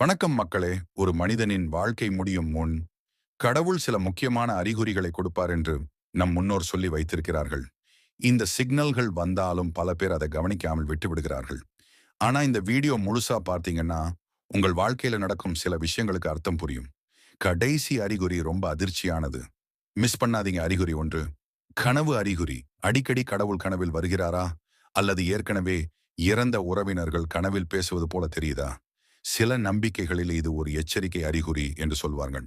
வணக்கம் மக்களே. ஒரு மனிதனின் வாழ்க்கை முடியும் முன் கடவுள் சில முக்கியமான அறிகுறிகளை கொடுப்பார் என்று நம் முன்னோர் சொல்லி வைத்திருக்கிறார்கள். இந்த சிக்னல்கள் வந்தாலும் பல பேர் அதை கவனிக்காமல் விட்டு விடுகிறார்கள் ஆனா இந்த வீடியோ முழுசா பார்த்தீங்கன்னா உங்கள் வாழ்க்கையில நடக்கும் சில விஷயங்களுக்கு அர்த்தம் புரியும். கடைசி அறிகுறி ரொம்ப அதிர்ச்சியானது. மிஸ் பண்ணாதீங்க அறிகுறி ஒன்று. கனவு அறிகுறி. அடிக்கடி கடவுள் கனவில் வருகிறாரா? அல்லது ஏற்கனவே இறந்த உறவினர்கள் கனவில் பேசுவது போல தெரியுதா? சில நம்பிக்கைகளில் இது ஒரு எச்சரிக்கை அறிகுறி என்று சொல்வார்கள்.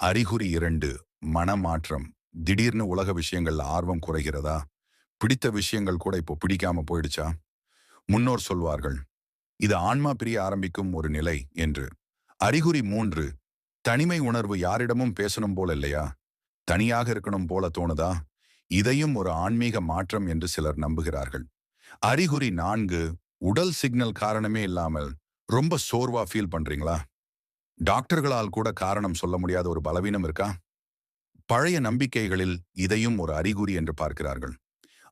அறிகுறி இரண்டு மனமாற்றம். திடீர்னு உலக விஷயங்கள்ல ஆர்வம் குறைகிறதா? பிடித்த விஷயங்கள் கூட இப்போ பிடிக்காம போயிடுச்சா? முன்னோர் சொல்வார்கள் இது ஆன்மா பிரிய ஆரம்பிக்கும் ஒரு நிலை என்று. அறிகுறி மூன்று தனிமை உணர்வு யாரிடமும் பேசணும் போல இல்லையா? தனியாக இருக்கணும் போல தோணுதா? இதையும் ஒரு ஆன்மீக மாற்றம் என்று சிலர் நம்புகிறார்கள். அறிகுறி நான்கு உடல் சிக்னல் காரணமே இல்லாமல் ரொம்ப சோர்வா ஃபீல் பண்றீங்களா? டாக்டர்களால் கூட காரணம் சொல்ல முடியாத ஒரு பலவீனம் இருக்கா? பழைய நம்பிக்கைகளில் இதையும் ஒரு அறிகுறி என்று பார்க்கிறார்கள்.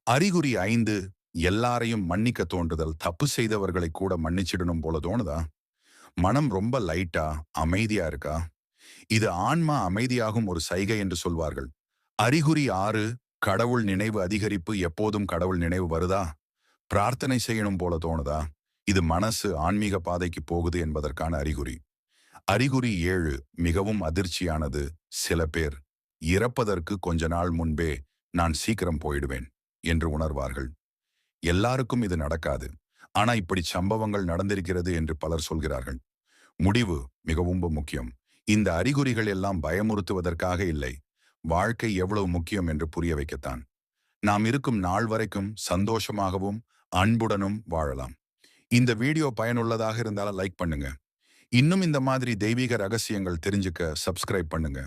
அறிகுறி ஐந்து எல்லாரையும் மன்னிக்க தோன்றுதல். தப்பு செய்தவர்களை கூட மன்னிச்சிடணும் போல தோணுதா? மனம் ரொம்ப லைட்டா அமைதியா இருக்கா? இது ஆன்மா அமைதியாகும் ஒரு சைகை என்று சொல்வார்கள். அறிகுறி ஆறு கடவுள் நினைவு அதிகரிப்பு. எப்போதும் கடவுள் நினைவு வருதா? பிரார்த்தனை செய்யணும் போல தோணுதா? இது மனசு ஆன்மீக பாதைக்கு போகுது என்பதற்கான அறிகுறி. அறிகுறி ஏழு மிகவும் அதிர்ச்சியானது சில பேர். இறப்பதற்கு கொஞ்ச நாள் முன்பே நான் சீக்கிரம் போயிடுவேன் என்று உணர்வார்கள். எல்லாருக்கும் இது நடக்காது. ஆனா இப்படி சம்பவங்கள் நடந்திருக்கிறது என்று பலர் சொல்கிறார்கள். முடிவு மிகவும் முக்கியம். இந்த அறிகுறிகள் எல்லாம் பயமுறுத்துவதற்காக இல்லை. வாழ்க்கை எவ்வளவு முக்கியம் என்று புரிய வைக்கத்தான். நாம் இருக்கும் நாள் வரைக்கும் சந்தோஷமாகவும் அன்புடனும் வாழலாம். இந்த வீடியோ பயனுள்ளதாக இருந்தாலும் லைக் பண்ணுங்க. இன்னும் இந்த மாதிரி தெய்வீக ரகசியங்கள் தெரிஞ்சுக்க சப்ஸ்கிரைப் பண்ணுங்க.